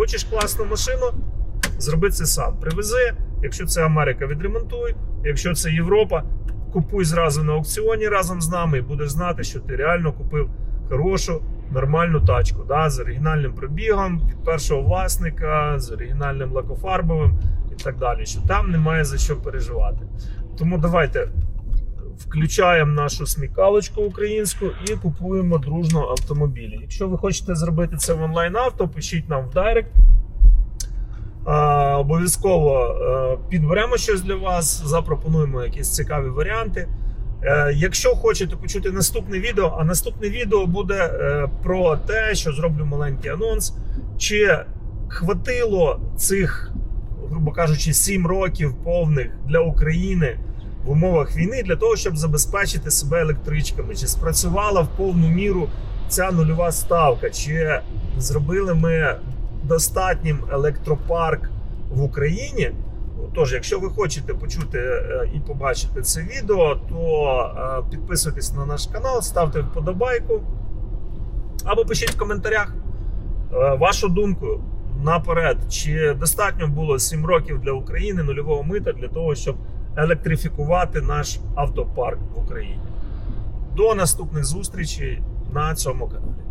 Хочеш класну машину, зроби це сам. Привези, якщо це Америка, відремонтуй, якщо це Європа, купуй зразу на аукціоні разом з нами і будеш знати, що ти реально купив хорошу, нормальну тачку да, з оригінальним пробігом від першого власника, з оригінальним лакофарбовим і так далі. Що там немає за що переживати. Тому давайте включаємо нашу смікалочку українську і купуємо дружно автомобілі. Якщо ви хочете зробити це в онлайн авто, пишіть нам в Директ. Обов'язково е, підберемо щось для вас, запропонуємо якісь цікаві варіанти. Е, Якщо хочете почути наступне відео, а наступне відео буде е, про те, що зроблю маленький анонс, чи хватило цих, грубо кажучи, 7 років повних для України в умовах війни для того, щоб забезпечити себе електричками, чи спрацювала в повну міру ця нульова ставка, чи зробили ми достатнім електропарк в Україні. Тож, якщо ви хочете почути е, і побачити це відео, то е, підписуйтесь на наш канал, ставте вподобайку або пишіть в коментарях е, вашу думку наперед, чи достатньо було 7 років для України нульового мита для того, щоб електрифікувати наш автопарк в Україні. До наступних зустрічей на цьому каналі.